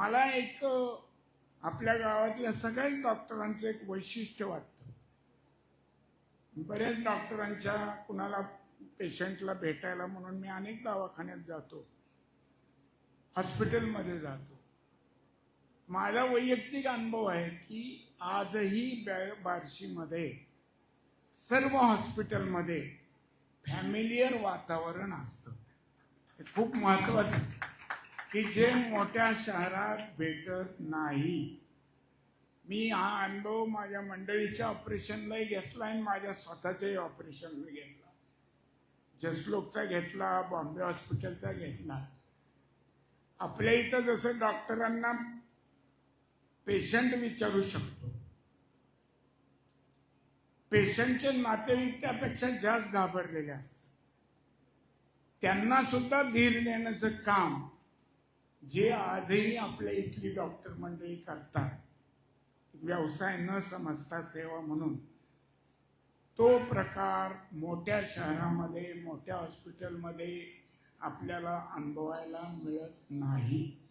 मला एक आपल्या गावातल्या सगळ्याच डॉक्टरांचं एक वैशिष्ट्य वाटतं. बऱ्याच डॉक्टरांच्या कुणाला पेशंटला भेटायला म्हणून मी अनेक दवाखान्यात जातो. हॉस्पिटलमध्ये जातो. माझा वैयक्तिक अनुभव आहे की आजही बॅ- बार्शीमध्ये सर्व हॉस्पिटलमध्ये फॅमिलियर वातावरण असतं. हे खूप महत्वाचं की जे मोठ्या शहरात भेटत नाही. मी हा अनुभव माझ्या मंडळीच्या ऑपरेशनलाही घेतला आणि माझ्या स्वतःच्याही ऑपरेशनला घेतला. जसलोकचा घेतला बॉम्बे हॉस्पिटलचा घेतला. आपल्या इथं जसं डॉक्टरांना पेशंट विचारू शकतो. पेशंटचे नातेवाईक त्यापेक्षा जास्त घाबरलेले असतात. त्यांना सुद्धा धीर देण्याचं काम जे आजही आपल्या इथली डॉक्टर मंडळी करतात व्यवसाय न समजता सेवा म्हणून तो प्रकार मोठ्या शहरामध्ये मोठ्या हॉस्पिटलमध्ये आपल्याला अनुभवायला मिळत नाही.